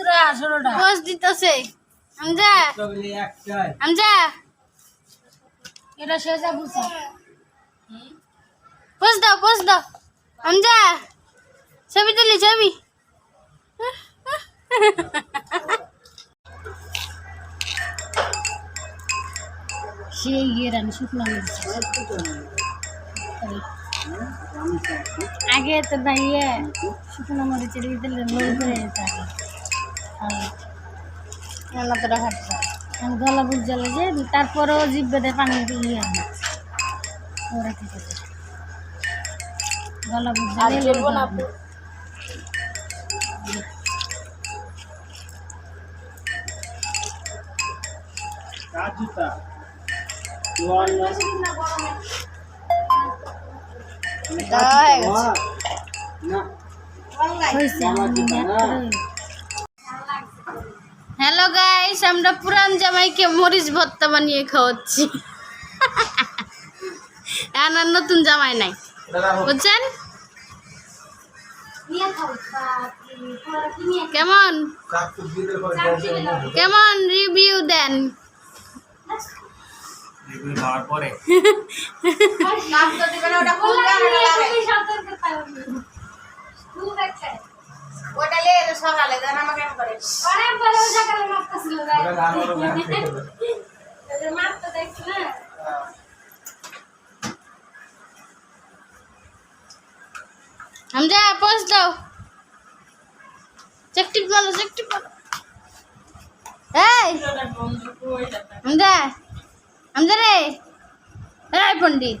মাত্র আঠারোটা। পোজ দিতেছে। আমজা আমজা এটা বুঝা দাও দাও। আমজা ছবি তুলি ছবি। সেই শুকনো আগে তো ভাইয়ে শুকনো মরিচের ভিতরে যেত। তো রাখাচ্ছে আমি গলা বুঝ জ্বলে যে তারপরেও জিভ বেঁধে পানি দিয়ে আনি ওরা গলা বুঝ জ্বলে না আমরা পুরান জামাইকে মরিচ ভর্তা বানিয়ে খাওয়াচ্ছি। আর নতুন জামাই নাই। বুঝছেন? কেমন? কেমন রিভিউ দেন? খাওয়ার পরে হামজা পোস্ট দাও। চেকটিক বলো চেকটিক বলো এই হামজা হামজা রে। এই পণ্ডিত।